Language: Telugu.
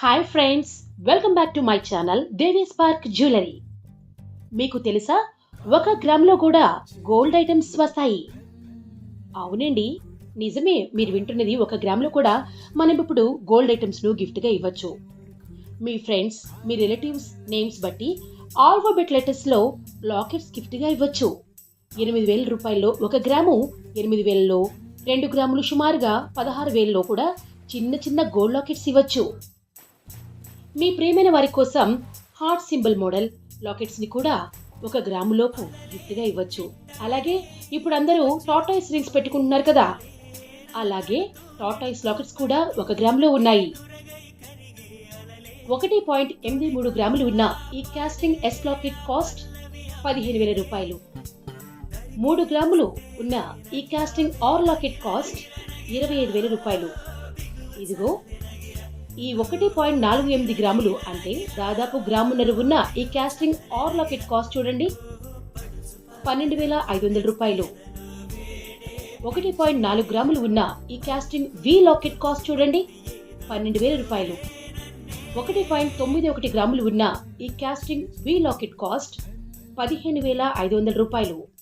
Hi friends welcome back to my channel Devi spark jewellery మీకు తెలుసా? ఒక గ్రామ్లో కూడా గోల్డ్ ఐటమ్స్ వస్తాయి. అవునండి నిజమే మీరు వింటున్నది ఒక గ్రామ్లో కూడా మనం ఇప్పుడు గోల్డ్ ఐటమ్స్ను గిఫ్ట్గా ఇవ్వచ్చు. మీ ఫ్రెండ్స్ మీ రిలేటివ్స్ నేమ్స్ బట్టి ఆల్ఫాబెట్ లెటర్స్లో లాకెట్స్ గిఫ్ట్గా ఇవ్వచ్చు. ఎనిమిది వేల రూపాయల్లో ఒక గ్రాము ఎనిమిది వేలలో రెండు గ్రాములు సుమారుగా పదహారు వేలలో కూడా చిన్న చిన్న గోల్డ్ లాకెట్స్ ఇవ్వచ్చు. మీ ప్రేమైన వారి కోసం హార్ట్ సింబల్ మోడల్ లాకెట్స్ని కూడా ఒక గ్రాములోపు గిఫ్ట్గా ఇవ్వచ్చు. అలాగే ఇప్పుడు అందరూ టాటాయిస్ రింగ్స్ పెట్టుకుంటున్నారు కదా? అలాగే టాటాయిస్ లాకెట్స్ కూడా ఒక గ్రాములో ఉన్నాయి. ఒకటి పాయింట్ ఎనిమిది మూడు గ్రాములు ఉన్న ఈ కాస్టింగ్ ఎస్ లాకెట్ కాస్ట్ పదిహేను వేల రూపాయలు. మూడు గ్రాములు ఉన్న ఈ కాస్టింగ్ ఆర్ లాకెట్ కాస్ట్ ఇరవై ఐదు వేల రూపాయలు. ఇదిగో ఈ ఒకటి పాయింట్ నాలుగు ఎనిమిది గ్రాములు అంటే దాదాపు గ్రామున్నర ఉన్న ఈ క్యాస్టింగ్ ఆర్ లాకెట్ కాస్ట్ చూడండి. పన్నెండు వేల ఐదు వందల రూపాయలు. ఒకటి పాయింట్ నాలుగు గ్రాములు ఉన్న ఈ క్యాస్టింగ్ వి లాకెట్ కాస్ట్ చూడండి. పన్నెండు వేల రూపాయలు. ఒకటి పాయింట్ తొమ్మిది ఒకటి గ్రాములు ఉన్న ఈ క్యాస్టింగ్ వి లాకెట్ కాస్ట్ పదిహేను వేల ఐదు వందల రూపాయలు.